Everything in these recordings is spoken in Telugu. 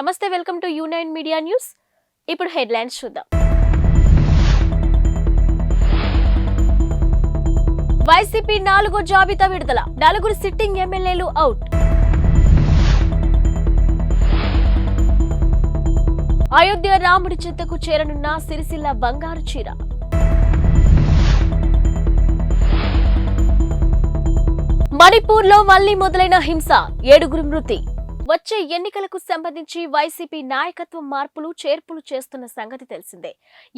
నమస్తే welcome to U nine media news. ఇప్పుడు హెడ్లైన్స్ చూద్దాం. వైసీపీ నాలుగో జాబితా విడుదల నలుగురు సిట్టింగ్ ఎమ్మెల్యేలు అవుట్. అయోధ్య రాముడి చెత్తకు చేరనున్న సిరిసిల్ల బంగారు చీర. మణిపూర్లో మళ్ళీ మొదలైన హింస ఏడుగురు మృతి. వచ్చే ఎన్నికలకు సంబంధించి వైసీపీ నాయకత్వం మార్పులు చేర్పులు చేస్తున్న సంగతి తెలిసిందే.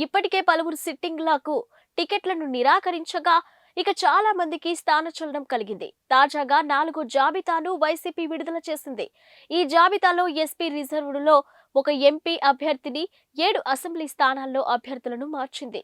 ఇప్పటికే పలువురు సిట్టింగ్లకు టికెట్లను నిరాకరించగా ఇక చాలా మందికి స్థానచలనం కలిగింది. తాజాగా నాలుగో జాబితాను వైసీపీ విడుదల చేసింది. ఈ జాబితాలో ఎస్పీ రిజర్వ్డ్లో ఒక ఎంపీ అభ్యర్థిని ఏడు అసెంబ్లీ స్థానాల్లో అభ్యర్థులను మార్చింది.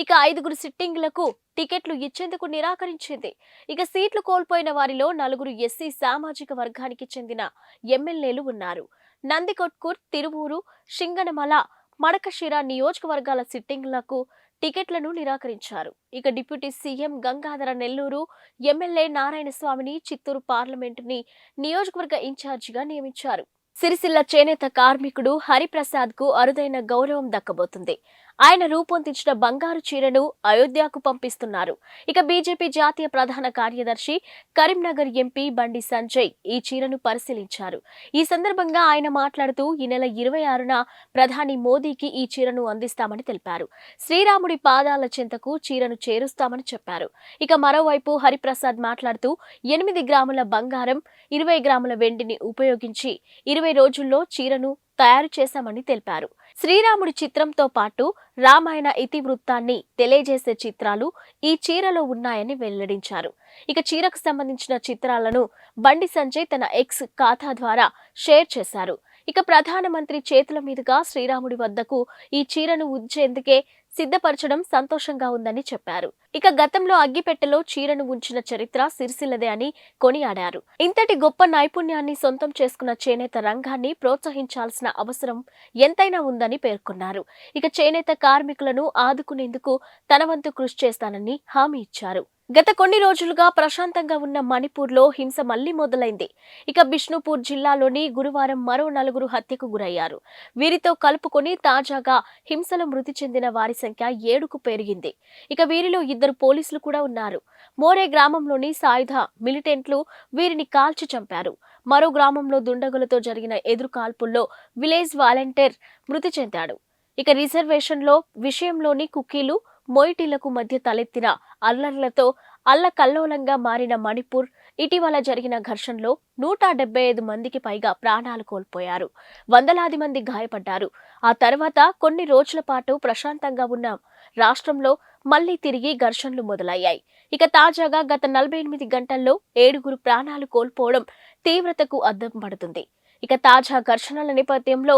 ఇక ఐదుగురు సిట్టింగ్లకు టికెట్లు ఇచ్చేందుకు నిరాకరించింది. ఇక సీట్లు కోల్పోయిన వారిలో నలుగురు ఎస్సీ సామాజిక వర్గానికి చెందిన ఎమ్మెల్యేలు ఉన్నారు. నందికొట్కూర్ తిరువూరు షింగనమల మడకశిర నియోజకవర్గాల సిట్టింగ్లకు టికెట్లను నిరాకరించారు. ఇక deputy CM Gangadhara Nellore MLA నారాయణస్వామిని Chittoor పార్లమెంటుని నియోజకవర్గ ఇన్ఛార్జిగా నియమించారు. సిరిసిల్ల చేనేత కార్మికుడు హరిప్రసాద్కు అరుదైన గౌరవం దక్కబోతుంది. ఆయన రూపొందించిన బంగారు చీరను అయోధ్యకు పంపిస్తున్నారు. ఇక బీజేపీ జాతీయ ప్రధాన కార్యదర్శి కరీంనగర్ ఎంపీ బండి సంజయ్ ఈ చీరను పరిశీలించారు. ఈ సందర్భంగా ఆయన మాట్లాడుతూ ఈ నెల ఇరవై ఆరున ప్రధాని మోదీకి ఈ చీరను అందిస్తామని తెలిపారు. శ్రీరాముడి పాదాల చెంతకు చీరను చేరుస్తామని చెప్పారు. ఇక మరోవైపు హరిప్రసాద్ మాట్లాడుతూ ఎనిమిది గ్రాముల బంగారం ఇరవై గ్రాముల వెండిని ఉపయోగించి ఇరవై రోజుల్లో చీరను తయారు చేశామని తెలిపారు. శ్రీరాముడి చిత్రంతో పాటు రామాయణ ఇతివృత్తాన్ని తెలియజేసే చిత్రాలు ఈ చీరలో ఉన్నాయని వెల్లడించారు. ఇక చీరకు సంబంధించిన చిత్రాలను బండి సంజయ్ తన ఎక్స్ ఖాతా ద్వారా షేర్ చేశారు. ఇక ప్రధానమంత్రి చేతుల మీదుగా శ్రీరాముడి వద్దకు ఈ చీరను ఉంచేందుకే సిద్ధపరచడం సంతోషంగా ఉందని చెప్పారు. ఇక గతంలో అగ్గిపెట్టెలో చీరను ఉంచిన చరిత్ర సిరిసిల్లదే అని కొనియాడారు. ఇంతటి గొప్ప నైపుణ్యాన్ని సొంతం చేసుకున్న చేనేత రంగాన్ని ప్రోత్సహించాల్సిన అవసరం ఎంతైనా ఉందని పేర్కొన్నారు. ఇక చేనేత కార్మికులను ఆదుకునేందుకు తన వంతు కృషి చేస్తానని హామీ ఇచ్చారు. గత కొన్ని రోజులుగా ప్రశాంతంగా ఉన్న మణిపూర్లో హింస మళ్ళీ మొదలైంది. ఇక బిష్ణుపూర్ జిల్లాలోని గురువారం మరో నలుగురు హత్యకు గురయ్యారు. వీరితో కలుపుకొని తాజాగా హింసలో మృతి చెందిన వారి సంఖ్య ఏడుకు పెరిగింది. ఇక వీరిలో ఇద్దరు పోలీసులు కూడా ఉన్నారు. మోరే గ్రామంలోని సాయుధ మిలిటెంట్లు వీరిని కాల్చి చంపారు. మరో గ్రామంలో దుండగులతో జరిగిన ఎదురుకాల్పుల్లో విలేజ్ వాలంటీర్ మృతి చెందాడు. ఇక రిజర్వేషన్లో విషయంలోని కుకీలు మొయిటీలకు మధ్య తలెత్తిన అల్లర్లతో అల్లకల్లోలంగా మారిన మణిపూర్ ఇటీవల జరిగిన ఘర్షణలో నూట డెబ్బై ఐదు మందికి పైగా ప్రాణాలు కోల్పోయారు. వందలాది మంది గాయపడ్డారు. ఆ తర్వాత కొన్ని రోజుల పాటు ప్రశాంతంగా ఉన్న రాష్ట్రంలో మళ్ళీ తిరిగి ఘర్షణలు మొదలయ్యాయి. ఇక తాజాగా గత నలభై ఎనిమిది గంటల్లో ఏడుగురు ప్రాణాలు కోల్పోవడం తీవ్రతకు అద్దం పడుతుంది. ఇక తాజా ఘర్షణల నేపథ్యంలో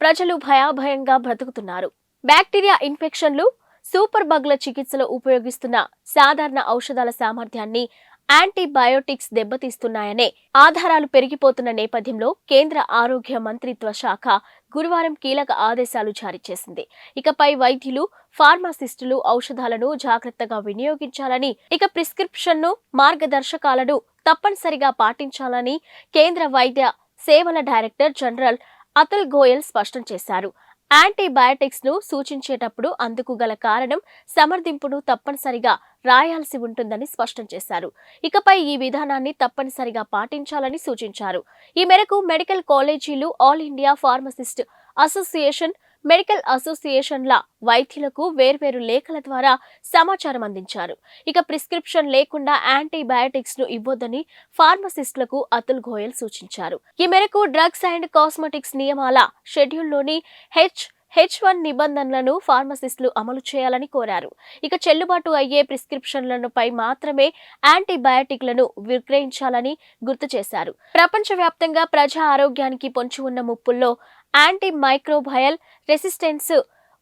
ప్రజలు భయాభయంగా బ్రతుకుతున్నారు. బ్యాక్టీరియా ఇన్ఫెక్షన్లు సూపర్ బగ్ల చికిత్సలో ఉపయోగిస్తున్న సాధారణ ఔషధాల సామర్థ్యాన్ని యాంటీబయోటిక్స్ దెబ్బతీస్తున్నాయనే ఆధారాలు పెరిగిపోతున్న నేపథ్యంలో కేంద్ర ఆరోగ్య మంత్రిత్వ శాఖ గురువారం కీలక ఆదేశాలు జారీ చేసింది. ఇకపై వైద్యులు ఫార్మాసిస్టులు ఔషధాలను జాగ్రత్తగా వినియోగించాలని ఇక ప్రిస్క్రిప్షన్ను మార్గదర్శకాలను తప్పనిసరిగా పాటించాలని కేంద్ర వైద్య సేవల డైరెక్టర్ జనరల్ అతుల్ గోయల్ స్పష్టం చేశారు. యాంటీబయాటిక్స్ను సూచించేటప్పుడు అందుకు గల కారణం సమర్థింపును తప్పనిసరిగా రాయాల్సి ఉంటుందని స్పష్టం చేశారు. ఇకపై ఈ విధానాన్ని తప్పనిసరిగా పాటించాలని సూచించారు. ఈ మేరకు మెడికల్ కాలేజీలు all India pharmacist association medical అసోసియేషన్ల వైద్యులకు వేర్వేరు లేఖల ద్వారా సమాచారం అందించారు. ఇక ప్రిస్క్రిప్షన్ లేకుండా యాంటీబయాటిక్స్ను ఇవ్వొద్దని ఫార్మసిస్టులకు అతుల్ గోయల్ సూచించారు. ఈ మేరకు డ్రగ్స్ అండ్ కాస్మెటిక్స్ నియమాల షెడ్యూల్లోని హెచ్ హెచ్ వన్ నిబంధనలను ఫార్మసిస్టులు అమలు చేయాలని కోరారు. ఇక చెల్లుబాటు అయ్యే ప్రిస్క్రిప్షన్లను పై మాత్రమే యాంటీబయాటిక్లను విక్రయించాలని గుర్తు చేశారు. ప్రపంచవ్యాప్తంగా ప్రజా ఆరోగ్యానికి పొంచి ఉన్న ముప్పుల్లో యాంటీ మైక్రోబయల్ రెసిస్టెన్స్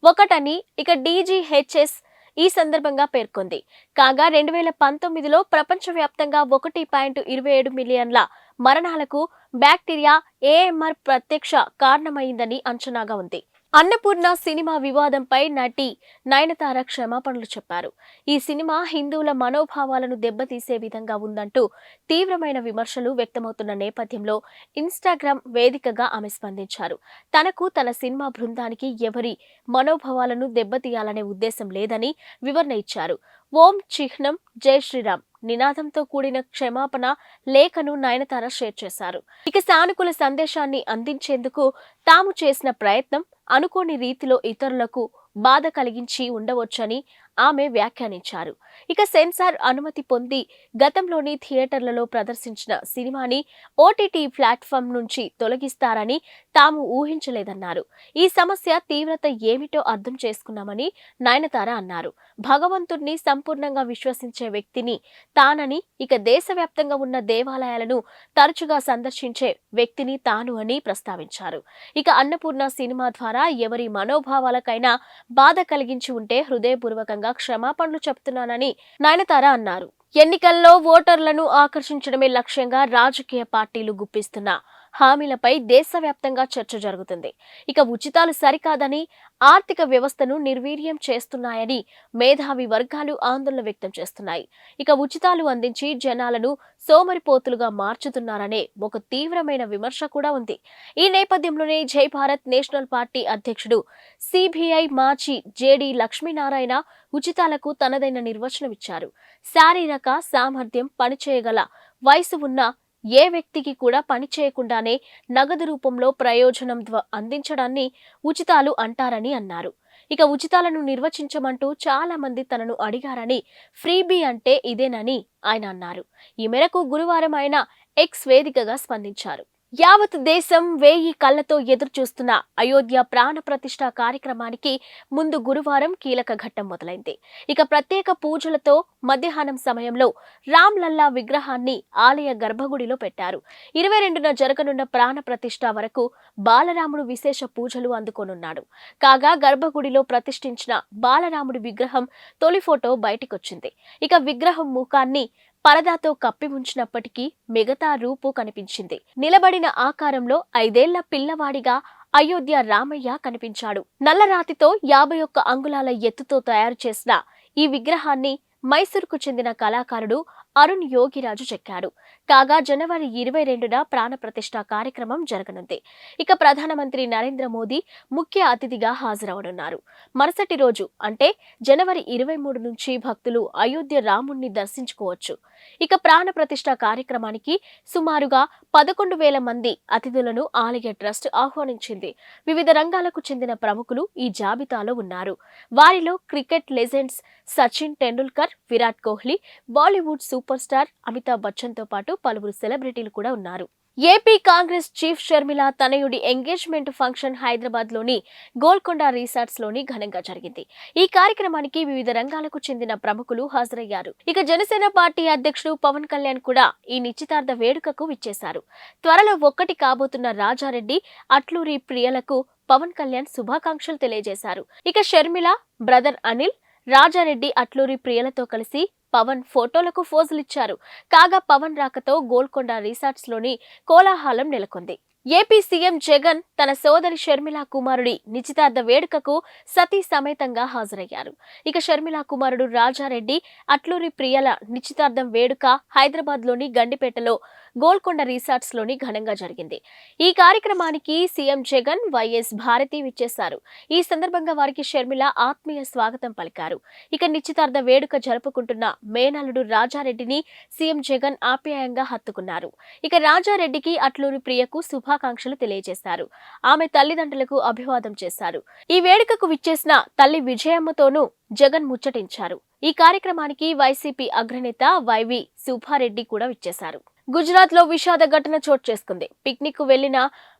ఒకటని ఇక డీజీహెచ్ఎస్ ఈ సందర్భంగా పేర్కొంది. కాగా రెండు వేల పంతొమ్మిదిలో ప్రపంచవ్యాప్తంగా ఒకటి పాయింట్ ఇరవై ఏడు మిలియన్ల మరణాలకు బ్యాక్టీరియా ఏఎంఆర్ ప్రత్యక్ష కారణమైందని అంచనాగా ఉంది. అన్నపూర్ణ సినిమా వివాదంపై నటి నయనతార క్షమాపణలు చెప్పారు. ఈ సినిమా హిందువుల మనోభావాలను దెబ్బతీసే విధంగా ఉందంటూ తీవ్రమైన విమర్శలు వ్యక్తమవుతున్న నేపథ్యంలో ఇన్స్టాగ్రామ్ వేదికగా ఆమె స్పందించారు. తనకు తన సినిమా బృందానికి ఎవరి మనోభావాలను దెబ్బతీయాలనే ఉద్దేశం లేదని వివరణ ఇచ్చారు. ఓం చిహ్నం జై శ్రీరామ్. నినాదంతో కూడిన క్షమాపణ లేఖను నయనతార షేర్ చేశారు. ఇక సానుకూల సందేశాన్ని అందించేందుకు తాము చేసిన ప్రయత్నం అనుకోని రీతిలో ఇతరులకు బాధ కలిగించి ఉండవచ్చని ఆమె వ్యాఖ్యానించారు. ఇక సెన్సార్ అనుమతి పొంది గతంలోని థియేటర్లలో ప్రదర్శించిన సినిమాని ఓటీటీ ప్లాట్ఫామ్ నుంచి తొలగిస్తారని తాము ఊహించలేదన్నారు. ఈ సమస్య తీవ్రత ఏమిటో అర్థం చేసుకున్నామని నయనతార అన్నారు. భగవంతుణ్ణి సంపూర్ణంగా విశ్వసించే వ్యక్తిని తానని ఇక దేశవ్యాప్తంగా ఉన్న దేవాలయాలను తరచుగా సందర్శించే వ్యక్తిని తాను అని ప్రస్తావించారు. ఇక అన్నపూర్ణ సినిమా ద్వారా ఎవరి మనోభావాలకైనా బాధ కలిగించి ఉంటే హృదయపూర్వకంగా క్షమాపణలు చెప్తున్నానని నయనతార అన్నారు. ఎన్నికల్లో ఓటర్లను ఆకర్షించడమే లక్ష్యంగా రాజకీయ పార్టీలు గుప్పిస్తున్న హామీలపై దేశవ్యాప్తంగా చర్చ జరుగుతుంది. ఇక ఉచితాలు సరికాదని ఆర్థిక వ్యవస్థను నిర్వీర్యం చేస్తున్నాయని మేధావి వర్గాలు ఆందోళన వ్యక్తం చేస్తున్నాయి. ఇక ఉచితాలు అందించి జనాలను సోమరిపోతులుగా మార్చుతున్నారనే ఒక తీవ్రమైన విమర్శ కూడా ఉంది. ఈ నేపథ్యంలోనే జై భారత్ నేషనల్ పార్టీ అధ్యక్షుడు సిబిఐ మాజీ జేడి లక్ష్మీనారాయణ ఉచితాలకు తనదైన నిర్వచనం ఇచ్చారు శారీరక సామర్థ్యం పనిచేయగల వయసు ఉన్న ఏ వ్యక్తికి కూడా పని చేయకుండానే నగదు రూపంలో ప్రయోజనం అందించడాన్ని ఉచితాలు అంటారని అన్నారు. ఇక ఉచితాలను నిర్వచించమంటూ చాలా మంది తనను అడిగారని ఫ్రీబీ అంటే ఇదేనని ఆయన అన్నారు. ఈ మేరకు గురువారం ఆయన ఎక్స్ వేదికగా స్పందించారు. యావత్ దేశం వేయి కళ్ళతో ఎదురు చూస్తున్న అయోధ్య ప్రాణ ప్రతిష్ఠ కార్యక్రమానికి ముందు గురువారం కీలక ఘట్టం మొదలైంది. ఇక ప్రత్యేక పూజలతో మధ్యాహ్నం సమయంలో రామ్ లల్లా విగ్రహాన్ని ఆలయ గర్భగుడిలో పెట్టారు. ఇరవై రెండున జరగనున్న ప్రాణ ప్రతిష్ఠ వరకు బాలరాముడు విశేష పూజలు అందుకోనున్నాడు. కాగా గర్భగుడిలో ప్రతిష్ఠించిన బాలరాముడి విగ్రహం తొలి ఫోటో బయటికొచ్చింది. ఇక విగ్రహం ముఖాన్ని పరదాతో కప్పి ఉంచినప్పటికీ మిగతా రూపు కనిపించింది. నిలబడిన ఆకారంలో ఐదేళ్ళ పిల్లవాడిగా అయోధ్య రామయ్య కనిపించాడు. నల్లరాతితో యాభై ఒక్క అంగుళాల ఎత్తుతో తయారు చేసిన ఈ విగ్రహాన్ని మైసూరుకు చెందిన కళాకారుడు అరుణ్ యోగిరాజు చెక్కాడు. కాగా జనవరి ఇరవై రెండున ప్రాణప్రతిష్ఠ కార్యక్రమం జరగనుంది. ఇక ప్రధానమంత్రి నరేంద్ర మోదీ ముఖ్య అతిథిగా హాజరవనున్నారు. మరుసటి రోజు అంటే జనవరి ఇరవై మూడు నుంచి భక్తులు అయోధ్య రాముణ్ణి దర్శించుకోవచ్చు. ఇక ప్రాణ ప్రతిష్ట కార్యక్రమానికి సుమారుగా పదకొండు వేల మంది అతిథులను ఆలయ ట్రస్ట్ ఆహ్వానించింది. వివిధ రంగాలకు చెందిన ప్రముఖులు ఈ జాబితాలో ఉన్నారు. వారిలో cricket legends Sachin Tendulkar Virat Kohli Bollywood super star Amitabh బచ్చన్తో పాటు పలువురు సెలబ్రిటీలు కూడా ఉన్నారు. ఏపీ కాంగ్రెస్ చీఫ్ షర్మిల తనయుడి ఎంగేజ్మెంట్ ఫంక్షన్ హైదరాబాద్లోని గోల్కొండ రిసార్ట్స్లోని ఘనంగా జరిగింది. ఈ కార్యక్రమానికి వివిధ రంగాలకు చెందిన ప్రముఖులు హాజరయ్యారు. ఇక జనసేన పార్టీ అధ్యక్షుడు పవన్ కళ్యాణ్ కూడా ఈ నిశ్చితార్థ వేడుకకు విచ్చేశారు. త్వరలో ఒక్కటి కాబోతున్న రాజారెడ్డి అట్లూరి ప్రియలకు పవన్ కళ్యాణ్ శుభాకాంక్షలు తెలియజేశారు. ఇక షర్మిల బ్రదర్ అనిల్ రాజారెడ్డి అట్లూరి ప్రియలతో కలిసి పవన్ ఫోటోలకు ఫోజులిచ్చారు. కాగా పవన్ రాకతో గోల్కొండ రిసార్ట్స్లోని కోలాహలం నెలకొంది. ఏపీ సీఎం జగన్ తన సోదరి షర్మిల కుమారుడి నిశ్చితార్థ వేడుకకు సతీ సమేతంగా హాజరయ్యారు. ఇక షర్మిల కుమారుడు రాజారెడ్డి అట్లూరి ప్రియల నిశ్చితార్థం వేడుక హైదరాబాద్లోని గండిపేటలో గోల్కొండ రిసార్ట్స్లోని ఘనంగా జరిగింది. ఈ కార్యక్రమానికి సీఎం జగన్ వైఎస్ భారతి విచ్చేశారు. ఈ సందర్భంగా వారికి షర్మిల ఆత్మీయ స్వాగతం పలికారు. ఇక నిశ్చితార్థ వేడుక జరుపుకుంటున్న మేనలుడు రాజారెడ్డిని సీఎం జగన్ ఆప్యాయంగా హత్తుకున్నారు. ఇక రాజారెడ్డికి అట్లూరి ప్రియకు శుభాకాంక్షలు తెలియజేశారు. ఆమె తల్లిదండ్రులకు అభివాదం చేశారు. ఈ వేడుకకు విచ్చేసిన తల్లి విజయమ్మతోనూ జగన్ ముచ్చటించారు. ఈ కార్యక్రమానికి వైసీపీ అగ్రనేత వైవి సుబ్బారెడ్డి కూడా విచ్చేశారు. గుజరాత్లో విషాద ఘటన చోటు చేసుకుంది. పిక్నిక్కు వెళ్ళిన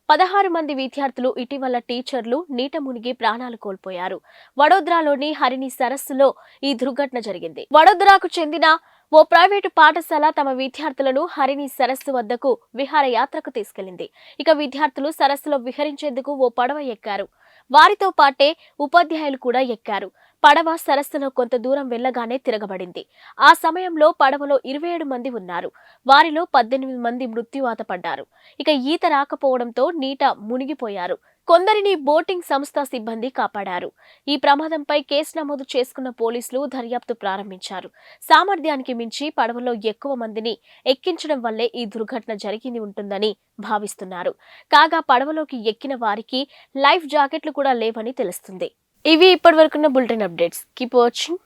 పదహారు మంది విద్యార్థులు ఇటీవల టీచర్లు నీట మునిగి ప్రాణాలు కోల్పోయారు. వడోదరాలోని హరిణి సరస్సులో ఈ దుర్ఘటన జరిగింది. వడోదరాకు చెందిన ఓ ప్రైవేటు పాఠశాల తమ విద్యార్థులను హరిణి సరస్సు వద్దకు విహారయాత్రకు తీసుకెళ్ళింది ఇక విద్యార్థులు సరస్సులో విహరించేందుకు ఓ పడవ ఎక్కారు. వారితో పాటే ఉపాధ్యాయులు కూడా ఎక్కారు. పడవ సరస్సులో కొంత దూరం వెళ్ళగానే తిరగబడింది. ఆ సమయంలో పడవలో ఇరవై ఏడు మంది ఉన్నారు. వారిలో పద్దెనిమిది మంది మృత్యువాత పడ్డారు. ఇక ఈత రాకపోవడంతో నీట మునిగిపోయారు. కొందరిని బోటింగ్ సంస్థ సిబ్బంది కాపాడారు. ఈ ప్రమాదంపై కేసు నమోదు చేసుకున్న పోలీసులు దర్యాప్తు ప్రారంభించారు. సామర్థ్యానికి మించి పడవలో ఎక్కువ మందిని ఎక్కించడం వల్లే ఈ దుర్ఘటన జరిగింది ఉంటుందని భావిస్తున్నారు. కాగా పడవలోకి ఎక్కిన వారికి లైఫ్ జాకెట్లు కూడా లేవని తెలుస్తుంది. ఇవి ఇప్పటివరకున్న బులెటిన్ అప్డేట్స్. Keep watching.